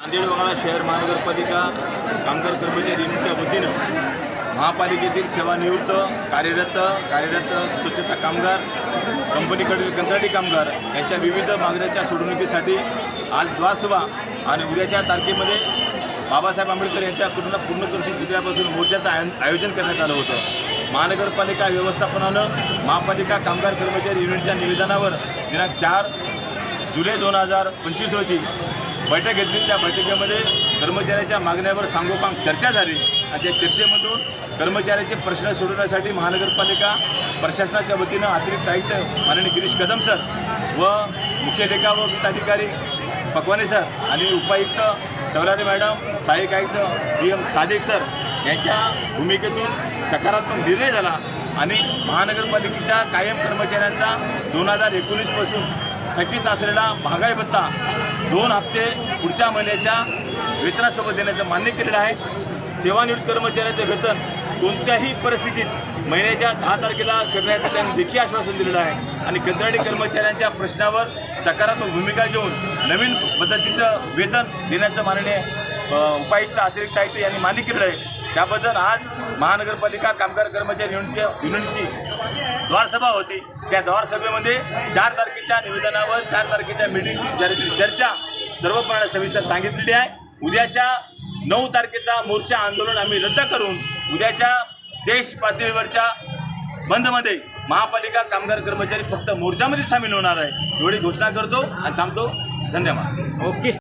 नांदेड वगळा शहर महानगरपालिका कामगार कर्मचारी युनिटच्या वतीनं महापालिकेतील सेवानिवृत्त कार्यरत कार्यरत स्वच्छता कामगार कंपनीकडील कंत्राटी कामगार यांच्या विविध मागण्यांच्या सोडवणुकीसाठी आज द्वारसभा आणि उद्याच्या तारखेमध्ये बाबासाहेब आंबेडकर यांच्या पूर्ण पूर्णकृती चित्रापासून मोर्चाचं आयोजन करण्यात आलं होतं. महानगरपालिका व्यवस्थापनानं महापालिका कामगार कर्मचारी युनिटच्या निवेदनावर दिनांक चार जुलै दोन हजार पंचवीस रोजी बैठक घेतली. त्या बैठकीमध्ये कर्मचाऱ्याच्या मागण्यावर सांगोपांग चर्चा झाली. आणि त्या चर्चेमधून कर्मचाऱ्याचे प्रश्न सोडवण्यासाठी महानगरपालिका प्रशासनाच्या वतीनं अतिरिक्त आयुक्त माननीय गिरीश कदम सर व मुख्य लेखा व वित्त पकवाने सर आणि उपायुक्त टवरारे मॅडम सहाय्यक आयुक्त जी एम सादेक सर यांच्या भूमिकेतून सकारात्मक निर्णय झाला. आणि महानगरपालिकेच्या कायम कर्मचाऱ्यांचा दोन हजार एकोणीसपासून थकीत असलेला महागाई भत्ता दोन हप्ते पुढच्या महिन्याच्या वेतनासोबत देण्याचं मान्य केलेलं आहे. सेवानिवृत्त कर्मचाऱ्याचं वेतन कोणत्याही परिस्थितीत महिन्याच्या दहा तारखेला करण्याचं त्यांनी देखील आश्वासन दिलेलं आहे. आणि कंत्राटी कर्मचाऱ्यांच्या प्रश्नावर सकारात्मक भूमिका घेऊन नवीन पद्धतीचं वेतन देण्याचं माननीय उपायुक्त अतिरिक्त आयुक्त यांनी मान्य केलेलं आहे. त्याबद्दल आज महानगरपालिका कामगार कर्मचारी युनिटच्या युनिटची द्वारसभा होती. त्या द्वारसभेमध्ये चार तारखेच्या निवेदनावर चार तारखेच्या मीटिंगची चर्चा सर्वप्रमाणे सविस्तर सांगितलेली आहे. उद्याच्या नऊ तारखेचा मोर्चा आंदोलन आम्ही रद्द करून उद्याच्या देश पातळीवरच्या बंदमध्ये महापालिका कामगार कर्मचारी फक्त मोर्चामध्ये सामील होणार आहे. एवढी घोषणा करतो आणि थांबतो. धन्यवाद. ओके.